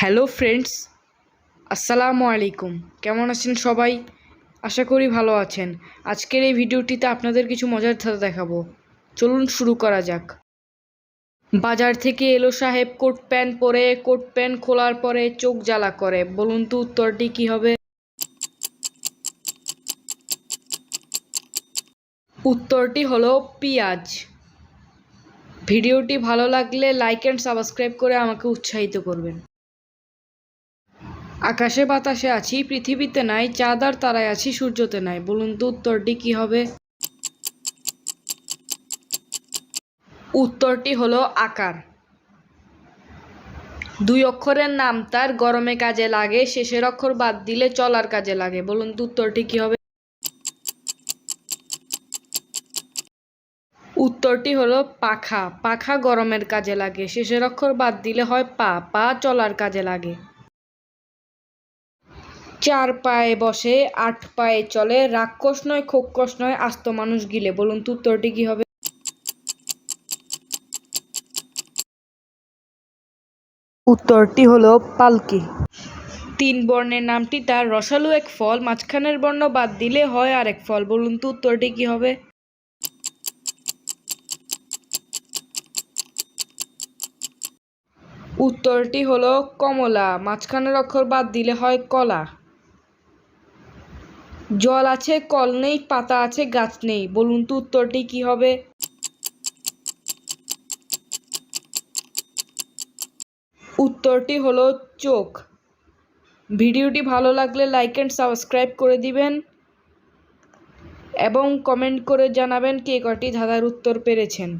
Hello friends, আসসালামু আলাইকুম। কেমন আছেন সবাই? আশা করি ভালো আছেন। আজকের এই ভিডিওটিতে আপনাদের কিছু মজার ধাঁধা দেখাবো। চলুন শুরু করা যাক। বাজার থেকে এলো সাহেব কোট প্যান্ট পরে, কোট প্যান্ট খোলার পরে চোখ জ্বালা করে। বলুন তো উত্তরটি কি হবে? উত্তরটি হলো পেঁয়াজ। ভিডিওটি ভালো লাগলে লাইক অ্যান্ড সাবস্ক্রাইব করে আমাকে উৎসাহিত করবেন। আকাশে বাতাসে আছি, পৃথিবীতে নাই চাঁদ আর তারায় আছি, সূর্যতে নাই। বলুন তো উত্তরটি কি হবে? উত্তরটি হলো আকার। দুই অক্ষরের নাম তার, গরমে কাজে লাগে, শেষের অক্ষর বাদ দিলে চলার কাজে লাগে। বলুন তো উত্তরটি কি হবে? উত্তরটি হলো পাখা। পাখা গরমের কাজে লাগে, শেষের অক্ষর বাদ দিলে হয় পা পা চলার কাজে লাগে। চার পায়ে বসে আট পায়ে চলে রাক্ষস নয় খোক্ষস নয় আস্ত মানুষ গিলে। বলুন তো উত্তরটি কি হবে? উত্তরটি হলো পালকি। তিন বর্ণের নামটি তার রসালু এক ফল মাঝখানের বর্ণ বাদ দিলে হয় আর এক ফল। বলুন তো উত্তরটি কি হবে? উত্তরটি হলো কমলা মাঝখানের অক্ষর বাদ দিলে হয় কলা। জল আছে, কল নেই, পাতা আছে, গাছ নেই। বলুন তো উত্তরটি কি হবে? উত্তরটি হলো চোখ। ভিডিওটি ভালো লাগলে লাইক অ্যান্ড সাবস্ক্রাইব করে দিবেন এবং কমেন্ট করে জানাবেন কে কটি ধাঁধার উত্তর পেরেছেন।